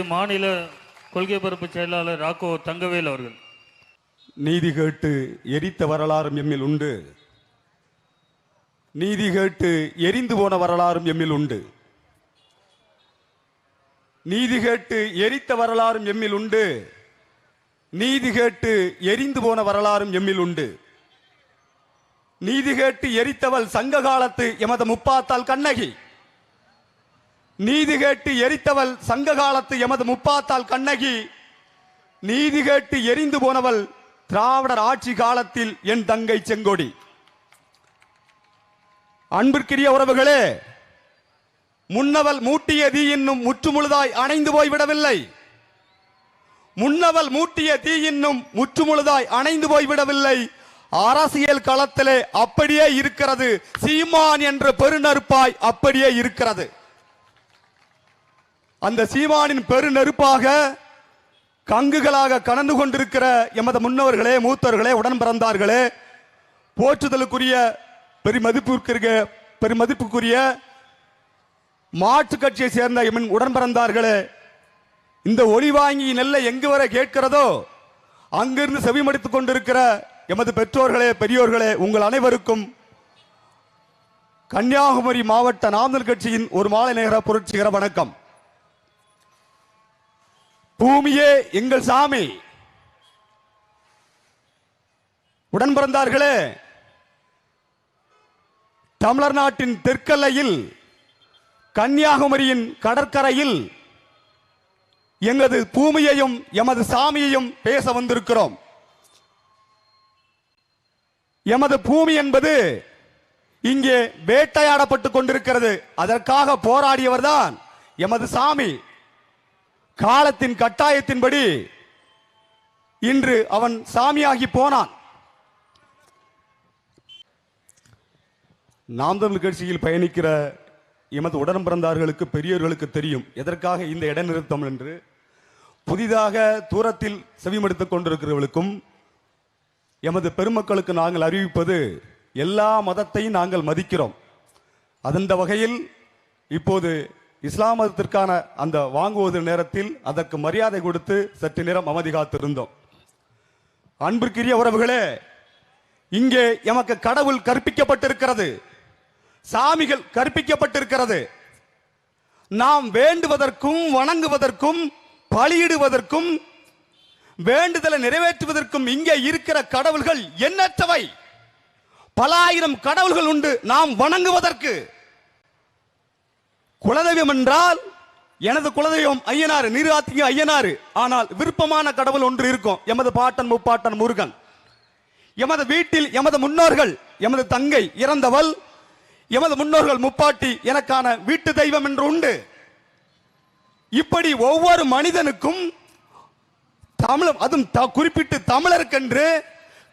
மாநில கொள்கை பரப்பு செயலாளர் ராக்கோ தங்கவேல் அவர்கள். நீதி கேட்டு எரித்த வரலாறும் எம்மில் உண்டு. நீதி கேட்டு எரிந்து போன வரலாறும் எம்மில் உண்டு. நீதி கேட்டு எரித்த வரலாறும் எம்மில் உண்டு. நீதி கேட்டு எரிந்து போன வரலாறும் எம்மில் உண்டு. நீதி கேட்டு எரித்தவள் சங்க காலத்து எமது முப்பாத்தால் கண்ணகி. நீதி கேட்டு எரித்தவள் சங்க காலத்து எமது முப்பாத்தால் கண்ணகி. நீதி கேட்டு எரிந்து போனவள் திராவிடர் ஆட்சி காலத்தில் என் தங்கை செங்கொடி. அன்பிற்கிரிய உறவுகளே முன்னவள் மூட்டிய தீ இன்னும் முற்றுமுழுதாய் அணைந்து போய்விடவில்லை. முன்னவள் மூட்டிய தீ இன்னும் முற்றுமுழுதாய் அணைந்து போய்விடவில்லை. அரசியல் களத்திலே அப்படியே இருக்கிறது. சீமான் என்ற பெருநெருப்பாய் அப்படியே இருக்கிறது. அந்த சீமானின் பெருநெருப்பாக கங்குகளாக கலந்து கொண்டிருக்கிற எமது முன்னவர்களே மூத்தவர்களே உடன் பிறந்தார்களே போற்றுதலுக்குரிய பெருமதிப்பிற்கிற பெருமதிப்புக்குரிய மாற்று கட்சியை சேர்ந்த எமின் உடன் பிறந்தார்களே இந்த ஒளி வாங்கி நெல்லை எங்கு வரை கேட்கிறதோ அங்கிருந்து செவிமடித்துக் கொண்டிருக்கிற எமது பெற்றோர்களே பெரியோர்களே உங்கள் அனைவருக்கும் கன்னியாகுமரி மாவட்ட நாமதல் கட்சியின் ஒரு மாலை நேர புரட்சிகர வணக்கம். பூமியே எங்கள் சாமி. உடன் பிறந்தார்களே தமிழர் நாட்டின் தெற்கல்லையில் கன்னியாகுமரியின் கடற்கரையில் எங்களது பூமியையும் எமது சாமியையும் பேச வந்திருக்கிறோம். எமது பூமி என்பது இங்கே வேட்டையாடப்பட்டுக் கொண்டிருக்கிறது. அதற்காக போராடியவர்தான் எமது சாமி. காலத்தின் கட்டாயத்தின்படி இன்று அவன் சாமியாகி போனான். நாம் தமிழ் கட்சியில் பயணிக்கிற எமது உடன் பிறந்தார்களுக்கு பெரியோர்களுக்கு தெரியும் எதற்காக இந்த இடைநிறுத்தம் என்று. புதிதாக தூரத்தில் செவிமடுத்துக் கொண்டிருக்கிறவர்களுக்கும் எமது பெருமக்களுக்கு நாங்கள் அறிவிப்பது எல்லா மதத்தையும் நாங்கள் மதிக்கிறோம். அந்த வகையில் இப்போது இஸ்லாம் மதத்திற்கான அந்த வாங்குவது நேரத்தில் அதற்கு மரியாதை கொடுத்து சற்று நேரம் அமைதி காத்திருந்தோம். அன்பிற்குரிய உறவுகளே இங்கே எமக்கு கடவுள் கற்பிக்கப்பட்டிருக்கிறது. சாமிகள் கற்பிக்கப்பட்டிருக்கிறது. நாம் வேண்டுவதற்கும் வணங்குவதற்கும் பலியிடுவதற்கும் வேண்டுதலை நிறைவேற்றுவதற்கும் இங்கே இருக்கிற கடவுள்கள் எண்ணற்றவை. பல ஆயிரம் கடவுள்கள் உண்டு. நாம் வணங்குவதற்கு. குலதெய்வம் என்றால் எனது குலதெய்வம் ஐயனாறு நீராத்திங்க ஐயனாறு. ஆனால் விருப்பமான கடவுள் ஒன்று இருக்கும். எமது பாட்டன் முப்பாட்டன் முருகன். எமது வீட்டில் எமது முன்னோர்கள் எமது தங்கை இறந்தவள் எமது முன்னோர்கள் முப்பாட்டி எனக்கான வீட்டு தெய்வம் என்று உண்டு. இப்படி ஒவ்வொரு மனிதனுக்கும் தமிழ் அதுவும் த- குறிப்பிட்டு தமிழருக்கென்று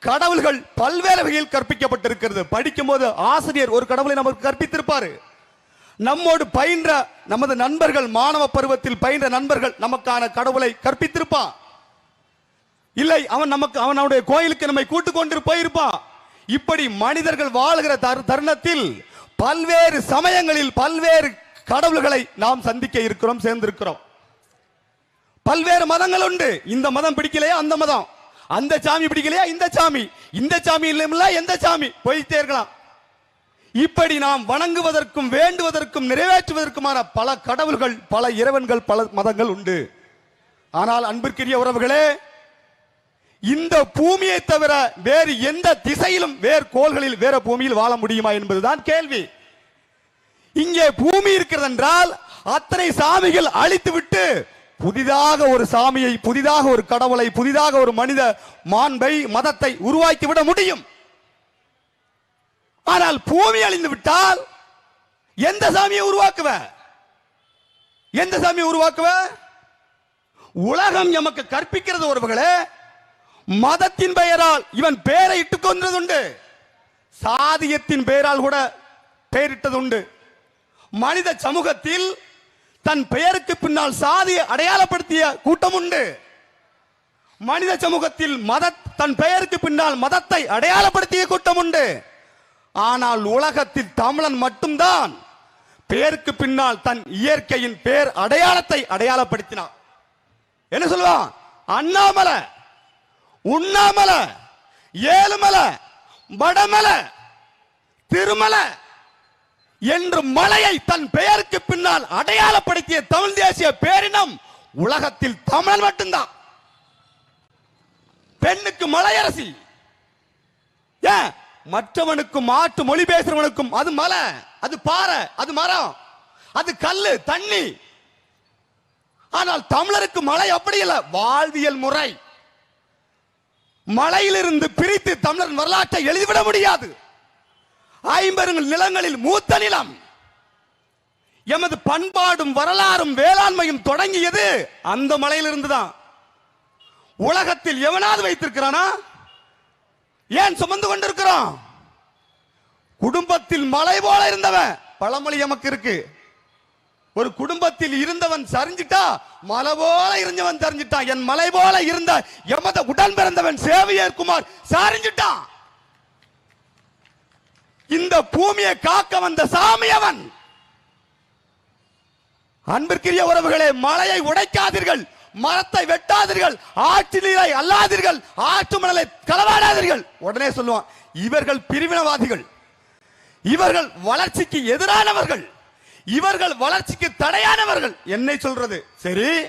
கடவுள்கள் பல்வேறு வகையில் கற்பிக்கப்பட்டிருக்கிறது. படிக்கும்போது ஆசிரியர் ஒரு கடவுளை நமக்கு கற்பித்திருப்பாரு. நம்மோடு பயின்ற நமது நண்பர்கள் மாணவ பருவத்தில் பயின்ற நண்பர்கள் நமக்கான கடவுளை கற்பித்திருப்பான். இல்லை அவன் நமக்கு அவன் அவனுடைய கோயிலுக்கு நம்மை கூட்டு கொண்டு போயிருப்பான். இப்படி மனிதர்கள் வாழ்கிற தரு- தருணத்தில் பல்வேறு சமயங்களில் பல்வேறு கடவுள்களை நாம் சந்திக்க இருக்கிறோம் சேர்ந்திருக்கிறோம். பல்வேறு மதங்கள் உண்டு. இந்த மதம் பிடிக்கலையா? அந்த மதம். அந்த சாமி பிடிக்கலையா? இந்த சாமி. இந்த சாமி இல்லைங்களா எந்த சாமி? போயிட்டே இருக்கலாம். இப்படி நாம் வணங்குவதற்கும் வேண்டுவதற்கும் நிறைவேற்றுவதற்குமான பல கடவுள்கள் பல இறைவன்கள் பல மதங்கள் உண்டு. ஆனால் அன்பிற்குரிய உறவுகளே இந்த பூமியை தவிர வேறு எந்த திசையிலும் வேறு கோள்களில் வேற பூமியில் வாழ முடியுமா என்பதுதான் கேள்வி. இங்கே பூமி இருக்கிறது என்றால் அத்தனை சாமிகள் அழித்துவிட்டு புதிதாக ஒரு சாமியை புதிதாக ஒரு கடவுளை புதிதாக ஒரு மனித மாண்பை மதத்தை உருவாக்கி விட முடியும். ஆனால் பூமி அழிந்து விட்டால் எந்த சாமியை உருவாக்குவ? எந்த சாமியை உருவாக்குவ? உலகம் எமக்கு கற்பிக்கிறது ஒருவர்களே மதத்தின் பெயரால் இவன் பெயரை இட்டுக் கொண்டதுண்டு சாதியத்தின் பெயரால் கூட பெயரிட்டது உண்டு மனித சமூகத்தில் தன் பெயருக்கு பின்னால் சாதியை அடையாளப்படுத்திய கூட்டம் உண்டு மனித சமூகத்தில் மத தன் பெயருக்கு பின்னால் மதத்தை அடையாளப்படுத்திய கூட்டம் உண்டு ஆனால் உலகத்தில் தமிழன் மட்டும்தான். பேருக்கு பின்னால் தன் இயற்கையின் பேர் அடையாளத்தை அடையாளப்படுத்தினான். என்ன சொல்லுவான் அண்ணாமலை உண்ணாமலை ஏழுமலை வடமலை திருமலை என்று மலையை தன் பெயருக்கு பின்னால் அடையாளப்படுத்திய தமிழ் தேசிய பேரினம் உலகத்தில் தமிழன் மட்டும்தான். பெண்ணுக்கு மலையரசி. ஏன்? மற்றவனுக்கும் மாட்டு மொழி பேசுறவனுக்கும் அது மலை அது பாறை அது மரம் அது கல்லு தண்ணி. ஆனால் தமிழருக்கு மலை அப்படி இல்லை வாழ்வியல் முறை. மலையிலிருந்து பிரித்து தமிழர் வரலாற்றை எழுதிவிட முடியாது. ஐம்பெருங்கள் நிலங்களில் மூத்த நிலம். எமது பண்பாடும் வரலாறும் வேளாண்மையும் தொடங்கியது அந்த மலையிலிருந்து தான். உலகத்தில் எவனாவது வைத்திருக்கிறானா? ஏன் சுமந்து கொண்டிருக்கிறோம்? குடும்பத்தில் மலை போல இருந்தவன் பழமொழி எமக்கு இருக்கு. ஒரு குடும்பத்தில் இருந்தவன் சரிஞ்சிட்டா மலை போல இருந்தவன் தெரிஞ்சிட்டான் என் மலை போல இருந்த எமத உடன் பிறந்தவன் சேவியர் குமார் சரிஞ்சிட்டான். இந்த பூமியை காக்க வந்த சாமி அவன். அன்பிற்குரிய உறவுகளே மலையை உடைக்காதீர்கள். மரத்தை வெட்டாதீர்கள். ஆற்று நீரை அல்லாதீர்கள். ஆற்று மணலை களவாடாதீர்கள். உடனே சொல்லுவான் இவர்கள் பிரிவினவாதிகள். இவர்கள் வளர்ச்சிக்கு எதிரானவர்கள். இவர்கள் வளர்ச்சிக்கு தடையானவர்கள். என்னை சொல்றது? சரி.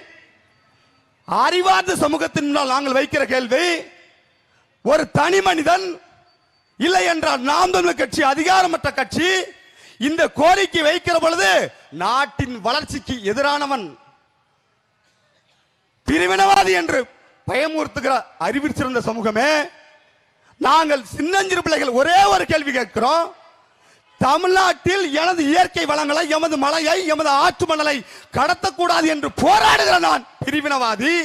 அறிவார்ந்த சமூகத்தின் முன்னால் நாங்கள் வைக்கிற கேள்வி ஒரு தனி மனிதன் இல்லை என்றால் நாம் தமிழ் கட்சி அதிகாரமற்ற கட்சி இந்த கோரிக்கை வைக்கிற பொழுது நாட்டின் வளர்ச்சிக்கு எதிரானவன். பிரிவினவாதி என்று பயமுறுத்துகிற அறிவில் சிறந்த சமூகமே நாங்கள் சின்னஞ்சிறு பிள்ளைகள் ஒரே ஒரு கேள்வி கேட்கிறோம். தமிழ்நாட்டில் எனது இயற்கை வளங்களை எமது மலையை எமது ஆற்று மணலை கடத்தக்கூடாது என்று போராடுகிற நான் பிரிவினவாதி.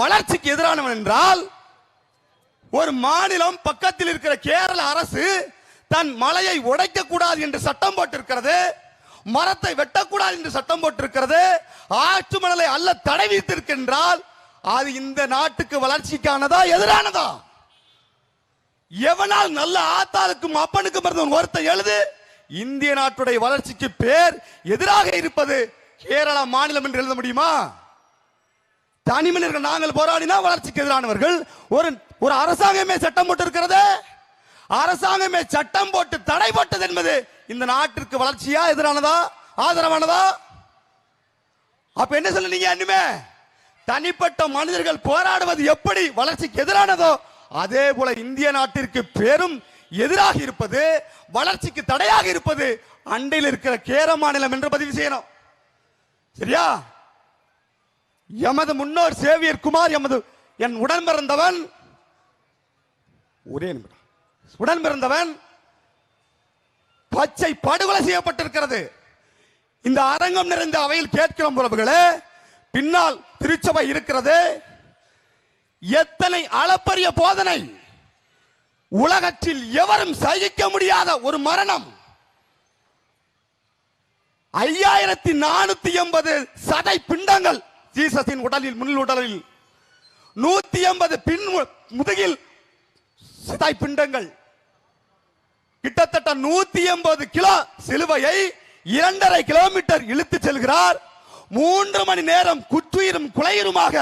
வளர்ச்சிக்கு எதிரானவன் என்றால் ஒரு மாநிலம் பக்கத்தில் இருக்கிற கேரள அரசு தன் மலையை உடைக்க கூடாது என்று சட்டம் போட்டிருக்கிறது. மரத்தை வெட்டக்கூடாது என்று சட்டம் போட்டிருக்கிறது. ஆற்று மணலை அல்ல தடை விதித்திருக்கின்றால் அது இந்த நாட்டுக்கு வளர்ச்சிக்கானதா எதிரானதா? எவனால் நல்ல ஆத்தாளுக்கும் அப்பனுக்கும் பிறந்தவன் ஒருத்தன் எழுது? இந்திய நாட்டுடைய வளர்ச்சிக்கு பேர் எதிராக இருப்பது கேரள மாநிலம் என்று எழுத முடியுமா? தனி மனிதர்கள் நாங்கள் போராடினா வளர்ச்சிக்கு எதிரானவர்கள். ஒரு ஒரு அரசாங்கமே சட்டம் போட்டு இருக்கிறது அரசாங்கமே சட்டம் போட்டு தடை போட்டது என்பது இந்த நாட்டிற்கு வளர்ச்சியா எதிரானதா ஆதரவானதா? அப்ப என்ன சொல்லுனீங்க அண்ணுமே? தனிப்பட்ட மனிதர்கள் போராடுவது எப்படி வளர்ச்சிக்கு எதிரானதோ அதே போல இந்திய நாட்டிற்கு பெரும் எதிராக இருப்பது வளர்ச்சிக்கு தடையாக இருப்பது அண்டையில் இருக்கிற கேர மாநிலம் என்று பதிவு செய்யணும். சரியா? எமது முன்னோர் சேவியர் குமார் எமது என் உடன் பிறந்தவன் ஒரே நிமிடம். உடன் பிறந்தவன் பச்சை படுகொலை செய்யப்பட்டிருக்கிறது. இந்த அரங்கம் நிறைந்த அவையில் கேட்கிறோம் உறவுகளே பின்னால் திருச்சபை இருக்கிறது. எத்தனை அளப்பரிய போதனை. உலகத்தில் எவரும் சகிக்க முடியாத ஒரு மரணம். ஐயாயிரத்தி நானூத்தி எண்பது சதை பிண்டங்கள் ஜீசஸின் உடலில் முன் உடலில். நூத்தி எண்பது பின் முதுகில் சதை பிண்டங்கள். கிட்டத்தட்ட நூத்தி எண்பது கிலோ சிலுவையை இரண்டரை கிலோமீட்டர் இழுத்து செல்கிறார். மூன்று மணி நேரம் குற்றுயிரும் குலையுருமாக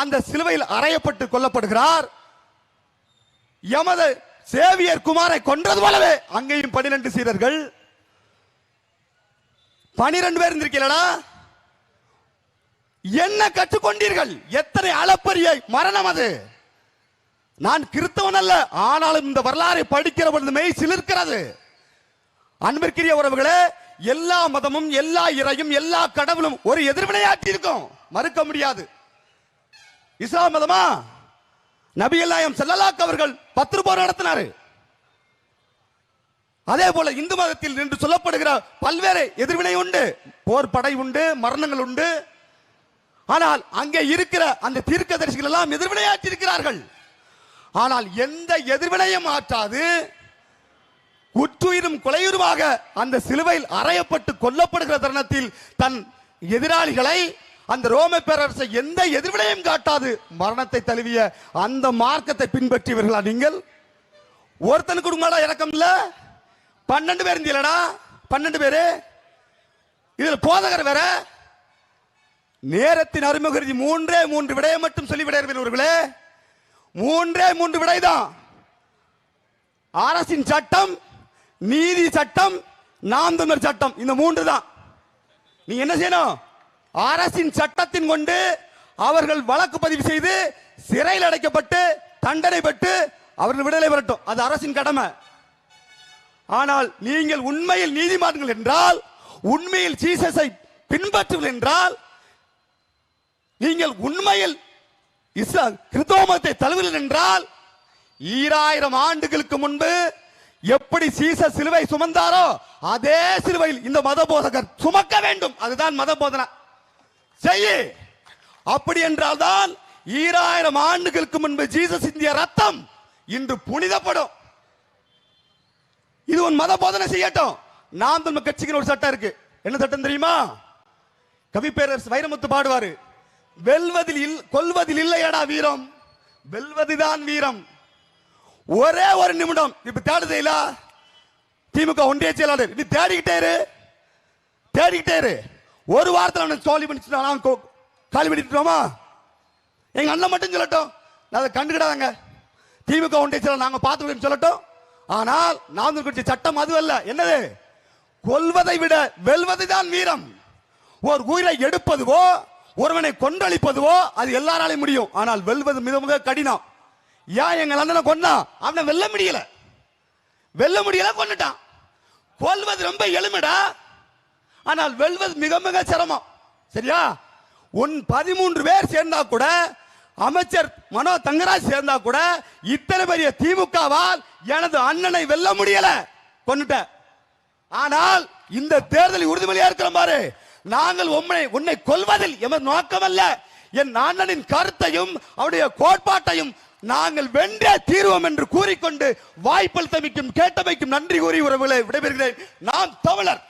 அந்த சிலுவையில் அறையப்பட்டு கொல்லப்படுகிறார். எமது சேவியர் குமாரை கொன்றது போலவே அங்கேயும் பனிரெண்டு சீரர்கள் பனிரெண்டு பேர் இருந்திருக்கீங்களா என்ன கற்றுக்கொண்டீர்கள்? எத்தனை அளப்பரிய? மரணம் அது. நான் கிறிஸ்தவன் அல்ல ஆனாலும் இந்த வரலாறை படிக்கிற பொழுது மெய் சிலிர்க்கிறது. அன்பிற்குரிய உறவுகளே எல்லா மதமும் எல்லா இறையும் எல்லா கடவுளும் ஒரு எதிர்வினையாற்றி இருக்கும். மறுக்க முடியாது. இஸ்லாம் மதமா? நபி அல்லாயம் செல்லலாக் அவர்கள் பத்து போர் நடத்தினாரு. அதே போல இந்து மதத்தில் என்று சொல்லப்படுகிற பல்வேறு எதிர்வினை உண்டு. போர் படை உண்டு மரணங்கள் உண்டு. ஆனால் அங்கே இருக்கிற அந்த தீர்க்கதரிசிகள் எல்லாம் எதிர்வினையாற்றி இருக்கிறார்கள். ஆனால் எந்த எதிர்வினையும் ஆற்றாது உற்றுயிரும் கொலையுருவாக அந்த சிலுவையில் அறையப்பட்டு கொல்லப்படுகிற தருணத்தில் தன் எதிராளிகளை அந்த ரோம பேரரசை எந்த எதிர்வினையும் காட்டாது. மரணத்தை தழுவிய அந்த மார்க்கத்தை பின்பற்றியவர்களா நீங்கள்? ஒருத்தன் குடும்பம் இறக்கம் இல்ல? பன்னெண்டு பேர் இருந்தீங்களா பன்னெண்டு பேரு? இதில் போதகர் வேற? நேரத்தின் அருமகருதி மூன்றே மூன்று விடையை மட்டும் சொல்லிவிட விரும்புகிறவர்களே மூன்றே மூன்று விடைதான். அரசின் சட்டம் நீதி சட்டம் நாம் தமிழர் சட்டம் இந்த மூன்று தான் நீ என்ன செய்யணும்? அரசின் சட்டத்தின் கொண்டு அவர்கள் வழக்கு பதிவு செய்து சிறையில் அடைக்கப்பட்டு தண்டனை பெற்று அவர்கள் விடுதலை பெறட்டும். அது அரசின் கடமை. ஆனால் நீங்கள் உண்மையில் நீதிமான்கள் என்றால் உண்மையில் ஜீசஸை பின்பற்றுங்கள் என்றால் நீங்கள் உண்மையில் இஸ்லாம் கிறிஸ்தவ மதத்தை தழுவில் என்றால் ஈராயிரம் ஆண்டுகளுக்கு முன்பு எப்படி சீச சிலுவை சுமந்தாரோ அதே சிலுவையில் இந்த மத போதகர் சுமக்க வேண்டும். அதுதான் மத போதனை செய்ய. அப்படி என்றால் தான் ஈராயிரம் ஆண்டுகளுக்கு முன்பு ஜீசஸ் இந்திய ரத்தம் இன்று புனிதப்படும். இது உன் மத போதனை செய்யட்டும். நாம் தமிழ் கட்சிக்கு ஒரு சட்டம் இருக்கு. என்ன சட்டம் தெரியுமா? கவிப்பேரர் வைரமுத்து பாடுவாரு. வெல்வதில் இல் கொல்வதில் இல்லையடா வீரம். வெல்வதுதான் வீரம். ஒரே ஒரு நிமிடம். இப்ப தேடுதையில திமுக ஒன்றிய செயலாளர் நீ தேடிக்கிட்டே இரு. தேடிக்கிட்டே இரு. ஒரு வாரத்தில் சோழி பண்ணிட்டு காலி பண்ணிட்டுமா எங்க அண்ணன் மட்டும் சொல்லட்டும். நான் அதை கண்டுக்கிடாதங்க. திமுக ஒன்றிய செயலாளர் நாங்க பார்த்து சொல்லட்டும். ஆனால் நாம் குறிச்ச சட்டம் அது அல்ல. என்னது? கொல்வதை விட வெல்வதுதான் வீரம். ஒரு உயிரை எடுப்பதுவோ ஒருவனை கொன்றளிப்பதுவோ அது எல்லாராலையும் முடியும். ஆனால் வெல்வது மிக மிக கடினம். ஏன் எங்க அண்ணனை கொன்னா? அவனை வெல்ல முடியல. வெல்ல முடியல கொன்னுட்டான். கொல்வது ரொம்ப எளிமடா. ஆனால் வெல்வது மிக மிக சிரமம். சரியா? உன் பதிமூன்று பேர் சேர்ந்தா கூட அமைச்சர் மனோ தங்கராஜ் சேர்ந்தா கூட இத்தனை பெரிய திமுகவால் எனது அண்ணனை வெல்ல முடியல. கொண்டுட்ட ஆனால் இந்த தேர்தலில் உறுதிமொழியா இருக்கிற பாரு. நாங்கள் உன்னை உன்னை கொல்வதில் எமது நோக்கமல்ல. என் அண்ணனின் கருத்தையும் அவருடைய கோட்பாட்டையும் நாங்கள் வென்றே தீர்வோம் என்று கூறிக்கொண்டு வாய்ப்பளித்தமைக்கும் கேட்டமைக்கும் நன்றி கூறி உறவுகளை விடைபெறுகிறேன். நாம் தமிழர்.